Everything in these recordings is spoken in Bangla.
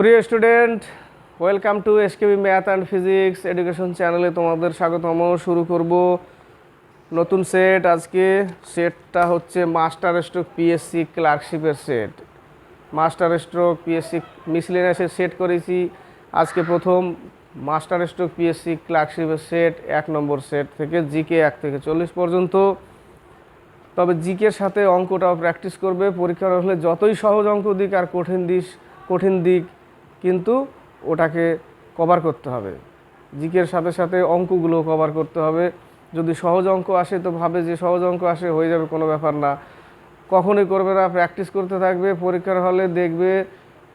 প্রিয় student, welcome to SKB math and physics education চ্যানেলে তোমাদের স্বাগতম। শুরু করব নতুন সেট। আজকে সেটটা হচ্ছে মাস্টার স্ট্রোক পিএসসি ক্লার্কশিপের সেট। মাস্টার স্ট্রোক পিএসসি মিসলেনিয়াসের সেট করেছি। আজকে প্রথম মাস্টার স্ট্রোক পিএসসি ক্লার্কশিপের সেট, এক নম্বর সেট থেকে জিকে এক থেকে চল্লিশ পর্যন্ত। তবে জিকের সাথে অঙ্কটাও প্র্যাকটিস করবে। পরীক্ষার হলে যতই সহজ অঙ্ক দিক আর কঠিন দিক কঠিন দিক কিন্তু ওটাকে কভার করতে হবে। জিকের সাথে সাথে অঙ্কগুলো কভার করতে হবে। যদি সহজ অঙ্ক আসে তো ভাবে যে সহজ অঙ্ক আসে হয়ে যাবে, কোনো ব্যাপার না। কখনোই করবে না প্র্যাকটিস করতে থাকবে, পরীক্ষার হলে দেখবে,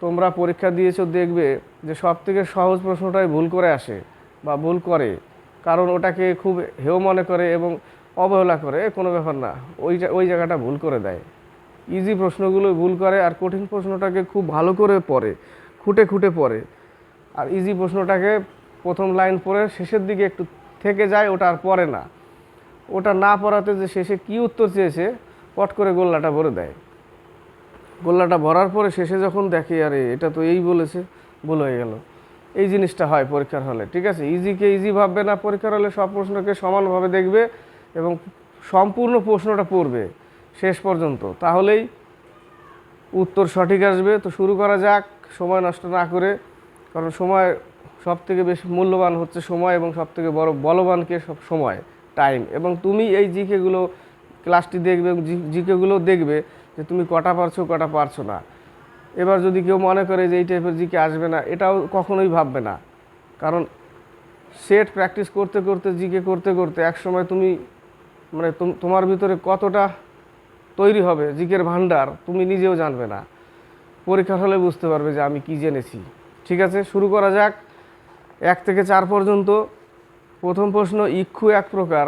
তোমরা পরীক্ষা দিয়েছ, দেখবে যে সব থেকে সহজ প্রশ্নটাই ভুল করে আসে বা ভুল করে। কারণ ওটাকে খুব হেও মনে করে এবং অবহেলা করে কোনো ব্যাপার না। ওই ওই জায়গাটা ভুল করে দেয়। ইজি প্রশ্নগুলো ভুল করে আর কঠিন প্রশ্নটাকে খুব ভালো করে পড়ে। খুঁটে খুঁটে পড়ে। আর ইজি প্রশ্নটাকে প্রথম লাইন পড়ে, শেষের দিকে একটু থেকে যায়, ওটা আর পড়ে না। ওটা না পড়াতে যে শেষে কি উত্তর চেয়েছে, পট করে গোল্লাটা ভরে দেয়। গোল্লাটা ভরার পরে শেষে যখন দেখে, আরে, এটা তো এই বলেছে, ভুল হয়ে গেল। এই জিনিসটা হয় পরীক্ষার হলে, ঠিক আছে? ইজিকে ইজি ভাববে না, পরীক্ষার হলে সব প্রশ্নকে সমানভাবে দেখবে এবং সম্পূর্ণ প্রশ্নটা পড়বে শেষ পর্যন্ত। তাহলেই উত্তর সঠিক আসবে। তো শুরু করা যাক। সময় নষ্ট না করে, কারণ সময় সব থেকে বেশি মূল্যবান হচ্ছে সময় এবং সব থেকে বড় বলবানকে সব সময় টাইম এবং তুমি এই জিকেগুলো ক্লাসটি দেখবে এবং জিকেগুলো দেখবে যে তুমি কটা পারছ কটা পারছ না। এবার যদি কেউ মনে করে যে এই টাইপের জিকে আসবে না, এটাও কখনোই ভাববে না। কারণ সেট প্র্যাকটিস করতে করতে, জিকে করতে করতে এক সময় তুমি মানে তুম- তোমার ভিতরে কতটা তৈরি হবে জিকের ভান্ডার তুমি নিজেও জানবে না। পরীক্ষার হলে বুঝতে পারবে যে আমি কি জেনেছি। ঠিক আছে? শুরু করা যাক। এক থেকে চার পর্যন্ত। প্রথম প্রশ্ন, ইক্ষু এক প্রকার।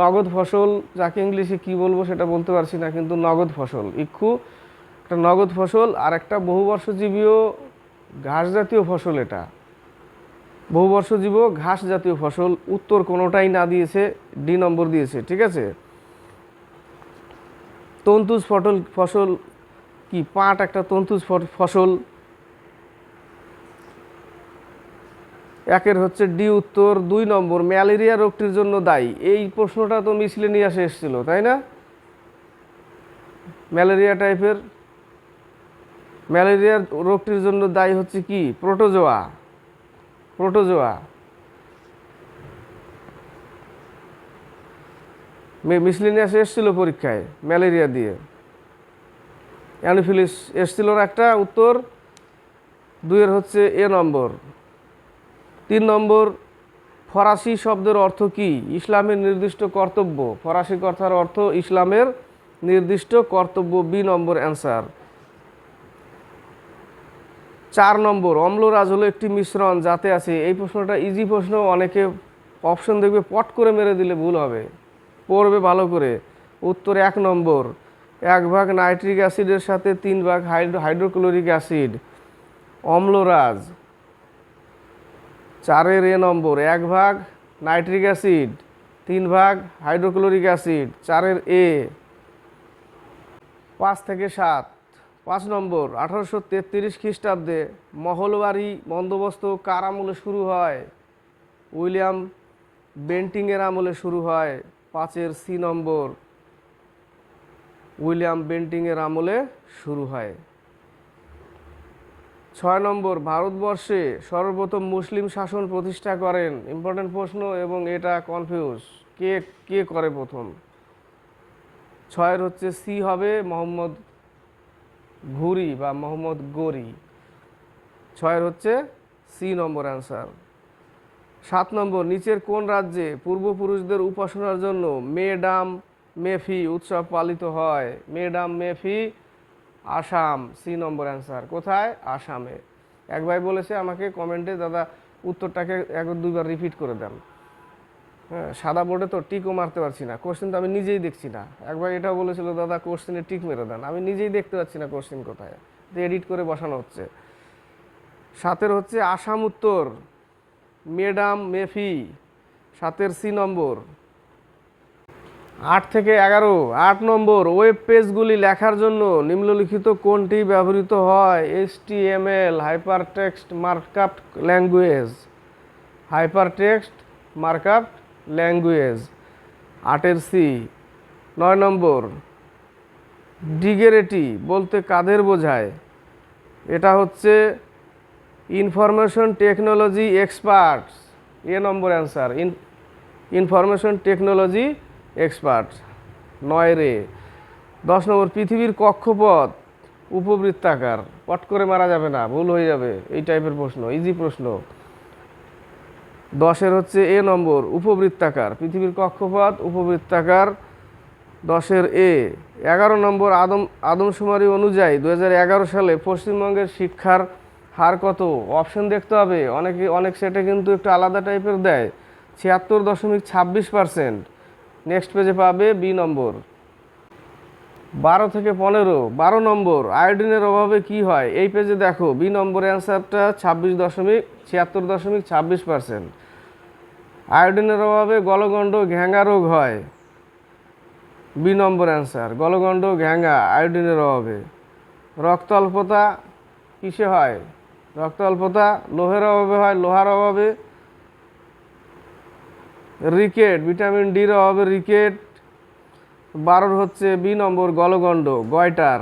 নগদ ফসল, যাকে ইংলিশে কি বলব সেটা বলতে পারছি না, কিন্তু নগদ ফসল, ইক্ষু। একটা নগদ ফসল আর একটা বহুবর্ষজীবীয় ঘাস জাতীয় ফসল এটা। বহুবর্ষজীব ঘাস জাতীয় ফসল, উত্তর কোনোটাই না দিয়েছে, ডি নম্বর দিয়েছে, ঠিক আছে? তন্তুজ ফসল ফসল কি পাট একটা তন্তু ফসল? একের হচ্ছে ডি উত্তর, দুই নম্বর, ম্যালেরিয়া রোগটির জন্য দায়ী। এই প্রশ্নটা তো মিছিলে নিয়ে আসে এসেছিল, তাই না? ম্যালেরিয়া টাইপের? ম্যালেরিয়া রোগটির জন্য দায়ী হচ্ছে কি? প্রোটোজোয়া। প্রোটোজোয়া। মিসলিনিয়াস এসেছিল পরীক্ষায় ম্যালেরিয়া দিয়ে। অ্যানোফিলিস এসছিল একটা উত্তর, দুইয়ের হচ্ছে এ নম্বর। তিন নম্বর, ফরাসি শব্দের অর্থ কি? ইসলামের নির্দিষ্ট কর্তব্য। ফরাসি কথার অর্থ ইসলামের নির্দিষ্ট কর্তব্য, বি নম্বর অ্যান্সার। চার নম্বর, অম্লরাজ হলো একটি মিশ্রণ যাতে আছে। এই প্রশ্নটা ইজি প্রশ্ন, অনেকে অপশন দেখবে, পট করে মেরে দিলে ভুল হবে। পড়বে ভালো করে। উত্তর এক নম্বর এক ভাগ নাইট্রিক অ্যাসিডের সাথে তিন ভাগ হাইড্রো হাইড্রোক্লোরিক অ্যাসিড। অম্লরাজ। চারের এ নম্বর, এক ভাগ নাইট্রিক অ্যাসিড, তিন ভাগ হাইড্রোক্লোরিক অ্যাসিড, চারের এ। পাঁচ থেকে সাত। পাঁচ নম্বর, আঠারোশো তেত্রিশ খ্রিস্টাব্দে মহলবাড়ি বন্দোবস্ত কার আমলে শুরু হয়? উইলিয়াম বেন্টিংয়ের আমলে শুরু হয়। পাঁচের সি নম্বর। উইলিয়াম বেন্টিংয়ের আমলে শুরু হয়। ছয় নম্বর, ভারতবর্ষে সর্বপ্রথম মুসলিম শাসন প্রতিষ্ঠা করেন। ইম্পর্টেন্ট প্রশ্ন, এবং এটা কনফিউজ কে কে করে প্রথম? ছয়ের হচ্ছে সি হবে মোহাম্মদ ঘুরি বা মোহাম্মদ গরি। ছয়ের হচ্ছে সি নম্বর অ্যান্সার সাত নম্বর, নিচের কোন রাজ্যে পূর্বপুরুষদের উপাসনার জন্য মেডাম মেফি উৎসব পালিত হয়। Medam Mephi, Assam C number answer কোথায়? আসামে। এক ভাই বলেছে আমাকে কমেন্টে দাদা, উত্তরটাকে একবার দুইবার রিপিট করে দেন। হ্যাঁ সাদা বোর্ডে তো টিকও মারতে পারছি না। কোশ্চেন তো আমি নিজেই দেখছি না। একবার এটাও বলেছিল, দাদা কোশ্চেনে টিক মেরে দেন। আমি নিজেই দেখতে পাচ্ছি না কোশ্চেন কোথায়। তো এডিট করে বসানো হচ্ছে। সাতের হচ্ছে আসাম উত্তর। মেডাম মেফি। সাতের সি নম্বর আট থেকে এগারো, আট নম্বর ওয়েব পেজগুলি লেখার জন্য নিম্নলিখিত কোনটি ব্যবহৃত হয়? H T M L hyper text markup language hyper text markup language আটের সি নয় নম্বর ডিগেরেটি বলতে কাদের বোঝায়? এটা হচ্ছে information technology experts A number answer in information technology expert. নয় রে। দশ নম্বর, পৃথিবীর কক্ষপথ উপবৃত্তাকার। পট করে মারা যাবে না, ভুল হয়ে যাবে। এই টাইপের প্রশ্ন ইজি প্রশ্ন। দশের হচ্ছে এ নম্বর, উপবৃত্তাকার। পৃথিবীর কক্ষপথ উপবৃত্তাকার, দশের এ। এগারো নম্বর, আদম, আদমশুমারি অনুযায়ী দু হাজার এগারো সালে পশ্চিমবঙ্গের শিক্ষার হার কত? অপশন দেখতে হবে। অনেকে, অনেক সেটে কিন্তু একটু আলাদা টাইপের দেয়। ছিয়াত্তর দশমিক ছাব্বিশ পার্সেন্ট। নেক্সট পেজে পাবে বি নম্বর বারো থেকে পনেরো, বারো নম্বর আয়োডিনের অভাবে কি হয়? এই পেজে দেখো বি নম্বর অ্যান্সারটা ছাব্বিশ দশমিক ছিয়াত্তর দশমিক ছাব্বিশ পার্সেন্ট আয়োডিনের অভাবে গলগণ্ড ঘ্যাঙ্গা রোগ হয়। বি নম্বর অ্যান্সার গলগণ্ড ঘ্যাঙ্গা আয়োডিনের অভাবে। রক্ত অল্পতা কিসে হয়? রক্ত অল্পতা লোহের অভাবে হয়, লোহার অভাবে। রিকেট, ভিটামিন ডির অভাবে রিকেট। বারোর হচ্ছে বি নম্বর গলগণ্ড, গয়টার।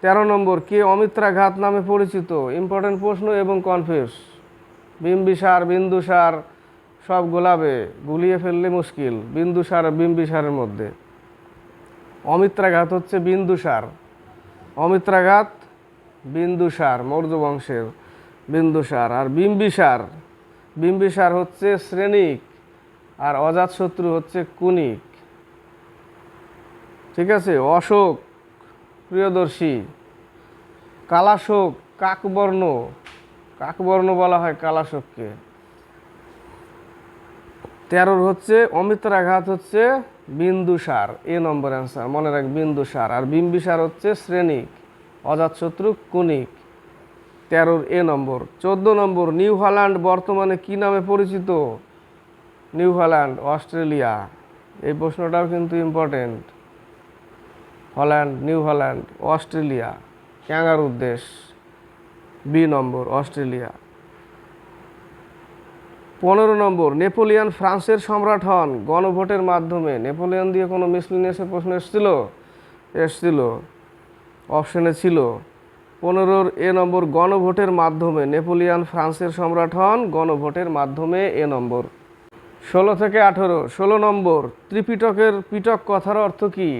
তেরো নম্বর কে অমিত্রাঘাত নামে পরিচিত? ইম্পর্টেন্ট প্রশ্ন এবং কনফিউজ। বিম্বিসার, বিন্দুসার, সব গোলাবে। গুলিয়ে ফেললে মুশকিল। বিন্দুসার বিম্বিসারের মধ্যে। অমিত্রাঘাত হচ্ছে বিন্দুসার। অমিত্রাঘাত বিন্দুসার মৌর্য বংশের বিন্দুসার। আর বিম্বিসার বিম্বিসার হচ্ছে শ্রেণিক। আর অজাতশত্রু হচ্ছে কুনিক। ঠিক আছে? অশোক, প্রিয়দর্শী। কালাশোক, কাকবর্ণ। কাকবর্ণ বলা হয় কালাশোককে। তেরোর হচ্ছে অমিত্রাঘাত হচ্ছে বিন্দুসার। এ নম্বর অ্যান্সার। মনে রাখ বিন্দুসার। আর বিম্বিসার হচ্ছে শ্রেণিক। অজাতশত্রু কুনিক। তেরোর এ নম্বর। চোদ্দ নম্বর, নিউ হল্যান্ড বর্তমানে কি নামে পরিচিত? নিউ হল্যান্ড অস্ট্রেলিয়া, এই প্রশ্নটাও কিন্তু important Holland New Holland Australia, ক্যাঙ্গারুর দেশ, বি নম্বর, অস্ট্রেলিয়া। পনেরো নম্বর, নেপোলিয়ান ফ্রান্সের সম্রাট হন। গণভোটের মাধ্যমে নেপোলিয়ান দিয়ে কোনো মিসলিনিয়াসের প্রশ্ন এসেছিল? এসছিল। অপশনে ছিল। পনেরোর এ নম্বর, গণভোটের মাধ্যমে নেপোলিয়ান ফ্রান্সের সম্রাট হন। গণভোটের মাধ্যমে এ নম্বর। ষোলো থেকে আঠেরো, ষোলো নম্বর, ত্রিপিটকের পিটক কথার অর্থ কি?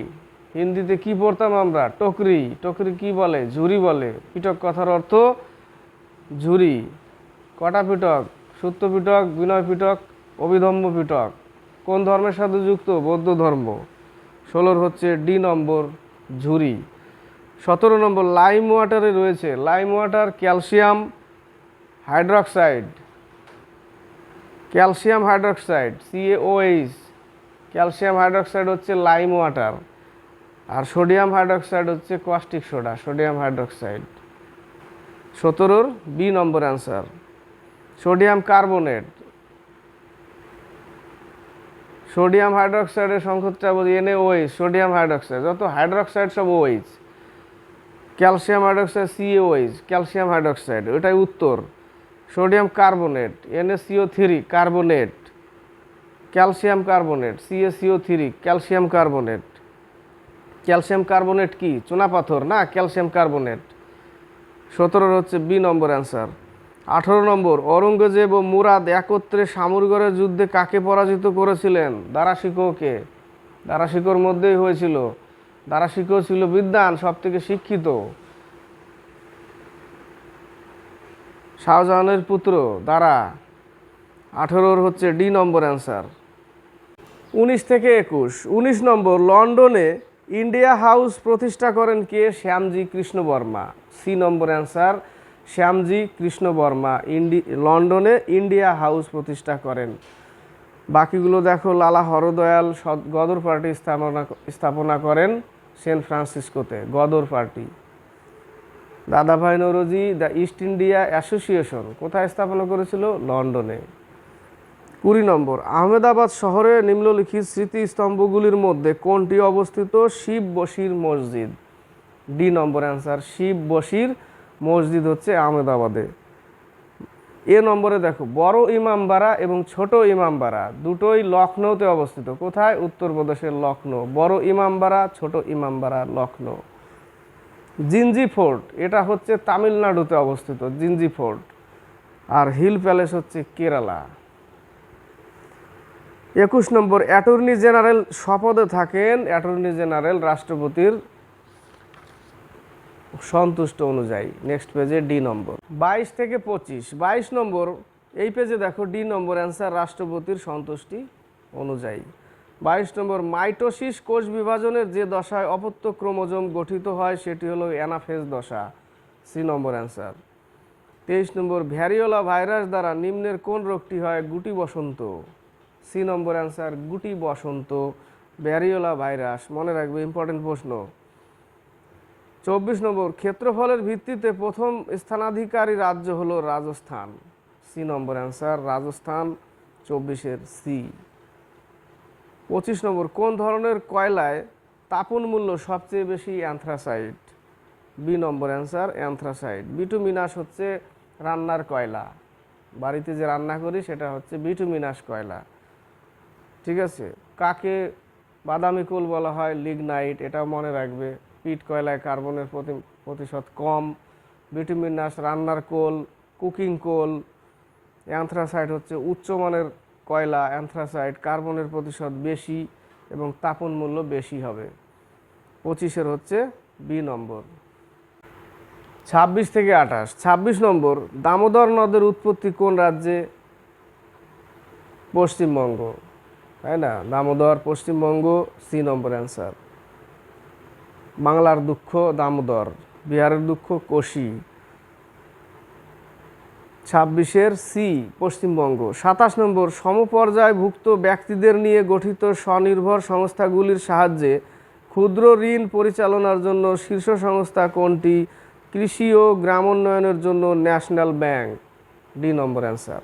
হিন্দিতে কি পড়তাম আমরা? টকরি। টকরি কি বলে? ঝুরি বলে। পিটক কথার অর্থ ঝুরি। কটা পিটক? সূত্র পিটক, বিনয় পিটক অভিধম্ম পিটক। কোন ধর্মের সাথে যুক্ত? বৌদ্ধ ধর্ম। ষোলোর হচ্ছে ডি নম্বর, ঝুরি। সতেরো নম্বর লাইম ওয়াটারে রয়েছে। Lime water calcium hydroxide. Calcium hydroxide C A O H calcium hydroxide হচ্ছে লাইম ওয়াটার আর সোডিয়াম হাইড্রক্সাইড হচ্ছে কস্টিক সোডা, সোডিয়াম হাইড্রক্সাইড। সতেরোর B number answer. Sodium carbonate. Sodium হাইড্রক্সাইডের সংখ্যাটা বলি N A O H sodium hydroxide, যত হাইড্রক্সাইড সব O H calcium hydroxide C A O H calcium hydroxide, ওটাই উত্তর। Sodium carbonate N A C O three carbonate, calcium carbonate C A C O three calcium carbonate. Calcium carbonate কি? চুনাপাথর না? Calcium carbonate. সতেরোর হচ্ছে বি নম্বর অ্যান্সার। আঠারো নম্বর অরঙ্গজেব ও মুরাদ একত্রে সামুরগড়ের যুদ্ধে কাকে পরাজিত করেছিলেন? দারাশিকোকে। দারাশিকোর মধ্যেই হয়েছিল। দারাশিকো ছিল বিদ্যান সব থেকে শিক্ষিত। শাহজাহানের পুত্র দ্বারা আঠেরোর হচ্ছে ডি নম্বর অ্যান্সার। উনিশ থেকে একুশ। উনিশ নম্বর, লন্ডনে ইন্ডিয়া হাউস প্রতিষ্ঠা করেন কে? Shyamji Krishna Varma. C number answer, Shyamji Krishna Varma. ইন্ডি, লন্ডনে ইন্ডিয়া হাউস প্রতিষ্ঠা করেন। বাকিগুলো দেখো, লালা হরদয়াল সদ- গদর পার্টি স্থাপনা স্থাপনা করেন Saint ফ্রান্সিসকোতে। Ghadar party. Dadabhai Naoroji, the East India Association কোথায় স্থাপনা করেছিল? লন্ডনে। কুড়ি নম্বর, আহমেদাবাদ শহরে নিম্নলিখিত স্মৃতিস্তম্ভগুলির মধ্যে কোনটি অবস্থিত? শিব বশির মসজিদ। D number answer, Shiv Bashir মসজিদ হচ্ছে আহমেদাবাদে। এ নম্বরে দেখো, বড় ইমামবাড়া এবং ছোট ইমামবাড়া দুটোই লখনৌতে অবস্থিত। কোথায়? উত্তরপ্রদেশের লখনৌ। বড় ইমামবাড়া, ছোট ইমামবাড়া, লখনৌ। জিঞ্জি ফোর্ট, এটা হচ্ছে তামিলনাড়ুতে অবস্থিত জিঞ্জি ফোর্ট। আর হিল প্যালেস হচ্ছে কেরালা। একুশ নম্বর, অ্যাটর্নি জেনারেল শপথে থাকেন অ্যাটর্নি জেনারেল রাষ্ট্রপতির সন্তুষ্ট অনুযায়ী। নেক্সট পেজে ডি নম্বর। বাইশ থেকে পঁচিশ। বাইশ নম্বর, এই পেজে দেখো ডি নম্বর অ্যান্সার রাষ্ট্রপতির সন্তুষ্টি অনুযায়ী। বাইশ নম্বর, মাইটোসিস কোষ বিভাজনের যে দশায় অপত্য ক্রোমোজোম গঠিত হয়, সেটি হলো অ্যানাফেজ দশা। C number answer. তেইশ নম্বর, ভ্যারিওলা ভাইরাস দ্বারা নিম্নের কোন রোগটি হয়? গুটি বসন্ত। সি নম্বর অ্যান্সার, গুটি বসন্ত, ভ্যারিওলা ভাইরাস। মনে রাখবে ইম্পর্টেন্ট প্রশ্ন। চব্বিশ নম্বর, ক্ষেত্রফলের ভিত্তিতে প্রথম স্থানাধিকারী রাজ্য হলো Rajasthan. C number answer, Rajasthan, চব্বিশের সি। পঁচিশ নম্বর, কোন ধরনের কয়লায় তাপন মূল্য সবচেয়ে বেশি anthracite B number answer anthracite bituminous হচ্ছে রান্নার কয়লা। বাড়িতে যে রান্না করি, সেটা হচ্ছে বিটুমিনাস কয়লা। ঠিক আছে? কাকে বাদামি কোল বলা হয়? লিগনাইট, এটাও মনে রাখবে। পিট কয়লায় কার্বনের প্রতি- প্রতিশত কম। বিটুমিনাস রান্নার কোল, কুকিং কোল। অ্যান্থ্রাসাইট হচ্ছে উচ্চমানের কয়লা, অ্যান্থ্রাসাইট, কার্বনের প্রতিশত বেশি এবং তাপন মূল্য বেশি হবে। পঁচিশের হচ্ছে বি নম্বর। ছাব্বিশ থেকে আঠাশ। ছাব্বিশ নম্বর, দামোদর নদের উৎপত্তি কোন রাজ্যে? পশ্চিমবঙ্গ। তাই না? Damodar, Paschimbanga, C number answer. বাংলার দুঃখ দামোদর, বিহারের দুঃখ কোশি। ছাব্বিশের সি পশ্চিমবঙ্গ। সাতাশ নম্বর, সমপর্যায়ভুক্ত ব্যক্তিদের নিয়ে গঠিত স্বনির্ভর সংস্থাগুলির সাহায্যে ক্ষুদ্র ঋণ পরিচালনার জন্য শীর্ষ সংস্থা কোনটি? কৃষি ও গ্রামোন্নয়নের জন্য national bank. D number answer.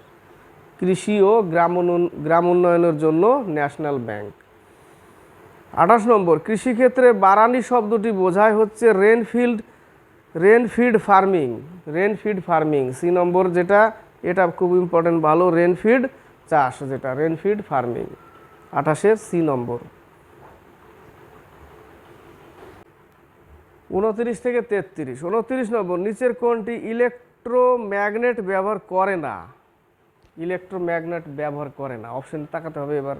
কৃষি ও গ্রামোন্নয়ন, গ্রামোন্নয়নের জন্য ন্যাশনাল ব্যাংক। আঠাশ নম্বর, কৃষিক্ষেত্রে বারানি শব্দটি বোঝায় হচ্ছে rainfield rainfed farming rainfed farming, C number যেটা, এটা খুব ইম্পর্টেন্ট ভালো রেনফিড চাষ যেটা, রেনফিড ফার্মিং আঠাশের সি নম্বর। উনত্রিশ থেকে তেত্রিশ, উনত্রিশ নম্বর, নিচের কোনটি ইলেকট্রোম্যাগনেট ব্যবহার করে না? ইলেকট্রোম্যাগনেট ব্যবহার করে না অপশন তাকাতে হবে এবার।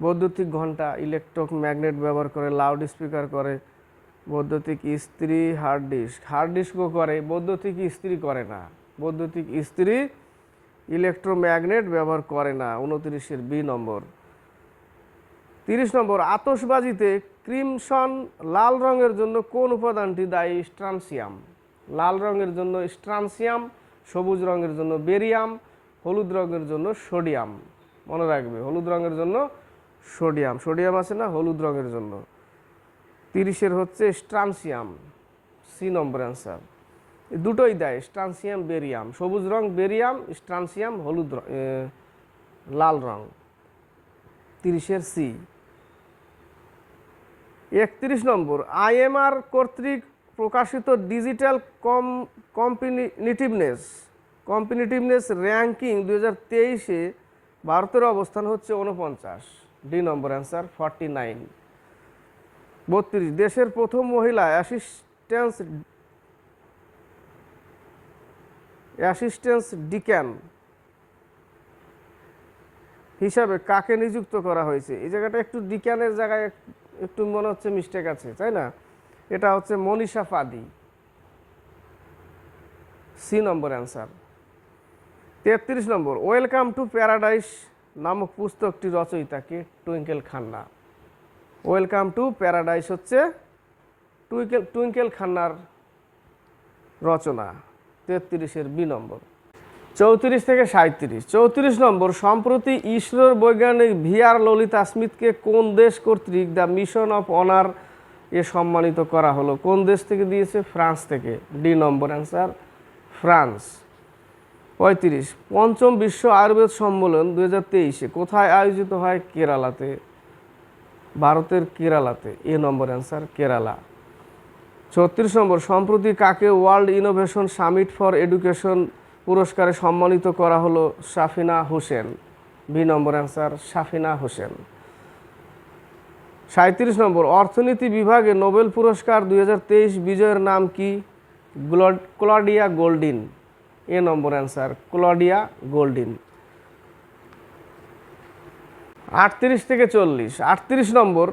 বৈদ্যুতিক ঘণ্টা ইলেকট্রোম্যাগনেট ব্যবহার করে লাউড স্পিকার করে বৈদ্যুতিক ইস্ত্রি হার্ড ডিস্ক হার্ড ডিস্কও করে, বৈদ্যুতিক ইস্ত্রি করে না। বৈদ্যুতিক ইস্ত্রি ইলেকট্রোম্যাগনেট ব্যবহার করে না, উনত্রিশের বি নম্বর। তিরিশ নম্বর আতসবাজিতে ক্রিমসন লাল রঙের জন্য কোন উপাদানটি দায়ী? স্ট্রানসিয়াম। লাল রঙের জন্য স্ট্রানসিয়াম, সবুজ রঙের জন্য বেরিয়াম, হলুদ রঙের জন্য সোডিয়াম। মনে রাখবে, হলুদ রঙের জন্য সোডিয়াম। সোডিয়াম আছে না, হলুদ রঙের জন্য। তিরিশের হচ্ছে স্ট্রানসিয়াম, সি নম্বর অ্যান্সার। দুটোই দেয়, স্ট্রানসিয়াম, বেরিয়াম। সবুজ রং, বেরিয়াম, স্ট্রানসিয়াম, হলুদ লাল রং। তিরিশের সি। একত্রিশ নম্বর, আইএমআর কর্তৃক প্রকাশিত ডিজিটাল কম কম্পিনিটিভনেস কম্পিনিটিভনেস র্যাঙ্কিং দু হাজার তেইশে ভারতের অবস্থান হচ্ছে উনপঞ্চাশ D number answer, forty nine. বত্রিশ। দেশের প্রথম মহিলা অ্যাসিস্ট্যান্স অ্যাসিস্ট্যান্স ডিক্যান হিসাবে কাকে নিযুক্ত করা হয়েছে? এই জায়গাটা একটু ডিক্যানের জায়গায় একটু মনে হচ্ছে মিস্টেক আছে, তাই না? এটা হচ্ছে Manisha Phadi. C number answer তেত্রিশ নম্বর। ওয়েলকাম টু প্যারাডাইস নামক পুস্তকটি রচয়িতাকে Twinkle Khanna. Welcome to paradise হচ্ছে টুইকেল টুইঙ্কেল খান্নার রচনা, তেত্রিশের বি নম্বর। চৌত্রিশ থেকে সাঁত্রিশ চৌত্রিশ নম্বর, সম্প্রতি ইসরোর বৈজ্ঞানিক ভি আর ললিতা স্মিথকে কোন দেশ কর্তৃক দ্য মিশন অফ অনার এ সম্মানিত করা হলো? কোন দেশ থেকে দিয়েছে? ফ্রান্স থেকে। D number answer, France. পঁয়ত্রিশ। পঞ্চম বিশ্ব আয়ুর্বেদ সম্মেলন দু কোথায় আয়োজিত হয়? কেরালাতে। ভারতের কেরালাতে। A number answer Kerala. ছত্রিশ নম্বর, সম্প্রতি কাকে world innovation summit for education পুরস্কারে সম্মানিত করা হলো Safina Hossain? B number answer Safina Hossain. সাঁত্রিশ নম্বর, অর্থনীতি বিভাগে নোবেল পুরস্কার দুই হাজার তেইশ বিজয়ের নাম কি? Claudia Goldin. A number answer Claudia Goldin. আটত্রিশ থেকে চল্লিশ। আটত্রিশ নম্বর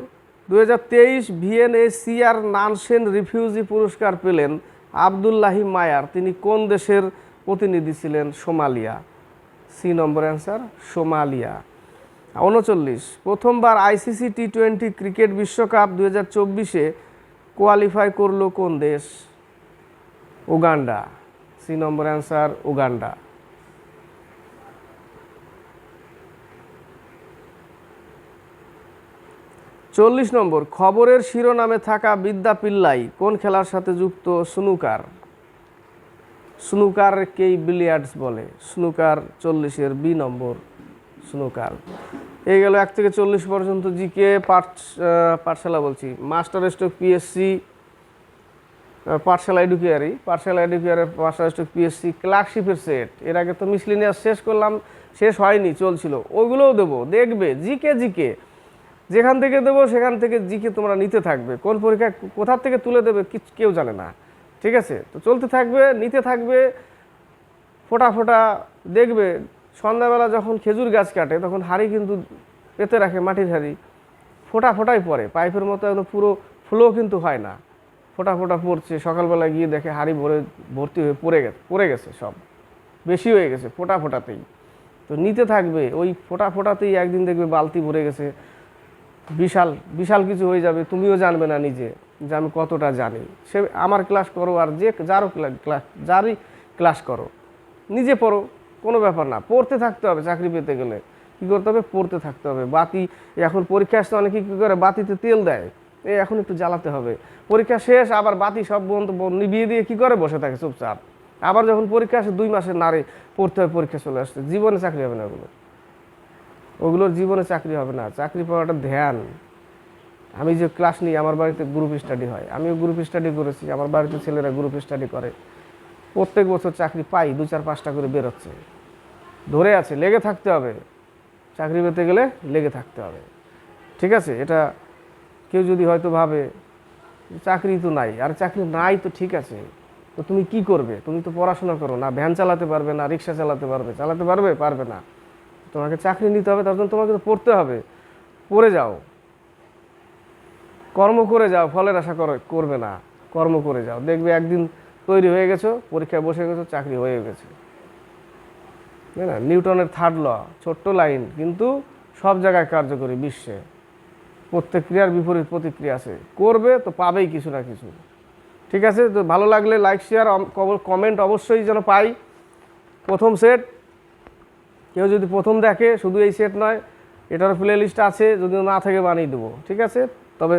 দু হাজার তেইশ ভিএনএসিআর নানসেন রিফিউজি পুরস্কার পেলেন আবদুল্লাহি মায়ার। তিনি কোন দেশের প্রতিনিধি ছিলেন? Somalia. C number answer, Somalia. উনচল্লিশ, প্রথমবার আইসিসি টি টোয়েন্টি ক্রিকেট বিশ্বকাপ দু হাজার চব্বিশে কোয়ালিফাই করল কোন দেশ? Uganda. C number answer, Uganda. চল্লিশ নম্বর, খবরের শিরোনামে থাকা বিদ্যা পিল্লাই কোন খেলার সাথে যুক্ত স্নুকার? স্নুকারকেই বিলিয়ার্ডস বলে, স্নুকার চল্লিশের বি নম্বর স্নুকার। এই গেল এক থেকে চল্লিশ পর্যন্ত জিকে, পাঠ পাঠশালা বলছি। Master stroke PSC Pathshala এডুকেয়ারি Pathshala এডুকেয়ারের মাস্টার স্ট্রোক পিএসসি, ক্লার্কশিপের সেট। এর আগে তো মিসলিনিয়াস শেষ করলাম, শেষ হয়নি, চলছিল। ওগুলোও দেবো, দেখবে, জিকে জিকে। যেখান থেকে দেবো, সেখান থেকে জিকে তোমরা নিতে থাকবে। কোন পরীক্ষা কোথা থেকে তুলে দেবে কেউ জানে না। ঠিক আছে? তো চলতে থাকবে, নিতে থাকবে, ফোটা ফোটা দেখবে। সন্ধ্যাবেলা যখন খেজুর গাছ কাটে, তখন হাড়ি কিন্তু পেতে রাখে, মাটির হাড়ি। ফোটা ফোটাই পড়ে, পাইপের মতো একদম পুরো ফ্লো কিন্তু হয় না। ফোটা ফোটা পড়ছে, সকালবেলা গিয়ে দেখে হাড়ি ভরে ভর্তি হয়ে পড়ে গেছে পড়ে গেছে সব। বেশি হয়ে গেছে, ফোটা ফোটাতেই। তো নিতে থাকবে, ওই ফোটা ফোটাতেই একদিন দেখবে বালতি ভরে গেছে। বিশাল বিশাল কিছু হয়ে যাবে, তুমিও জানবে না নিজে যে আমি কতটা জানি। সে আমার ক্লাস করো আর যে যারও ক্লাস যারই ক্লাস করো। নিজে পড়ো, কোনো ব্যাপার না। পড়তে থাকতে হবে চাকরি পেতে গেলে। কী করতে হবে? পড়তে থাকতে হবে। বাতি, এখন পরীক্ষা আসতে অনেকে কী করে? বাতিতে তেল দেয়। এ এখন একটু জ্বালাতে হবে। পরীক্ষা শেষ, আবার বাতি সব বন্ধ নিভিয়ে দিয়ে কী করে? বসে থাকে চুপচাপ। আবার যখন পরীক্ষা আসে, দুই মাসের নারে পড়তে হবে পরীক্ষা চলে আসছে। জীবনে চাকরি হবে না ওগুলো ওগুলোর জীবনে চাকরি হবে না। চাকরি পাওয়াটা ধ্যান। আমি যে ক্লাস নিই, আমার বাড়িতে গ্রুপ স্টাডি হয়। আমিও গ্রুপ স্টাডি করেছি, আমার বাড়িতে ছেলেরা গ্রুপ স্টাডি করে। প্রত্যেক বছর চাকরি পাই, দু চার পাঁচটা করে বেরোচ্ছে। ধরে আছে, লেগে থাকতে হবে। চাকরি পেতে গেলে লেগে থাকতে হবে। ঠিক আছে? এটা কেউ যদি হয়তো ভাবে, চাকরি তো নাই। আর চাকরি নাই তো ঠিক আছে। তো তুমি কি করবে? তুমি তো পড়াশোনা করো না। ভ্যান চালাতে পারবে না, রিক্সা চালাতে পারবে। চালাতে পারবে? পারবে না। তোমাকে চাকরি নিতে হবে, তার জন্য তোমাকে তো পড়তে হবে। পড়ে যাও। কর্ম করে যাও, ফলের আশা করে, করবে না। কর্ম করে যাও। দেখবে একদিন তৈরি হয়ে গেছো, পরীক্ষায় বসে গেছো, চাকরি হয়ে গেছে। না? নিউটনের থার্ড ল ছোট্ট লাইন কিন্তু সব জায়গায় কার্যকরী বিশ্বে। প্রত্যেক ক্রিয়ার বিপরীত প্রতিক্রিয়া আছে। করবে তো পাবেই কিছু না কিছু। ঠিক আছে? তো ভালো লাগলে লাইক শেয়ার কমেন্ট অবশ্যই যেন পাই। প্রথম সেট কেউ যদি প্রথম দেখে, শুধু এই সেট নয় এটার প্লে লিস্ট আছে যদি না থাকে বানিয়ে দেবো, ঠিক আছে? তবে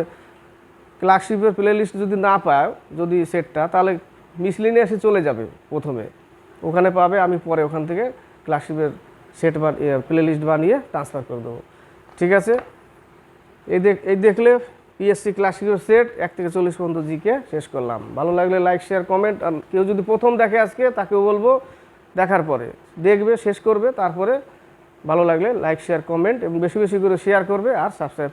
ক্লার্কশিপের প্লে লিস্ট যদি না পায়, যদি সেটটা তাহলে মিসলিনে এসে চলে যাবে প্রথমে। ওখানে পাবে, আমি পরে ওখান থেকে ক্লার্কশিপের সেট বা প্লে লিস্ট বানিয়ে ট্রান্সফার করে দেবো, ঠিক আছে? এই দেখ, এই দেখলে পিএসসি ক্লাসিকের সেট এক থেকে চল্লিশ পর্যন্ত জিকে শেষ করলাম। ভালো লাগলে লাইক শেয়ার কমেন্ট আর কেউ যদি প্রথম দেখে আজকে, তাকেও বলব দেখার পরে। দেখবে, শেষ করবে, তারপরে ভালো লাগলে লাইক শেয়ার কমেন্ট এবং বেশি বেশি করে শেয়ার করবে আর সাবস্ক্রাইব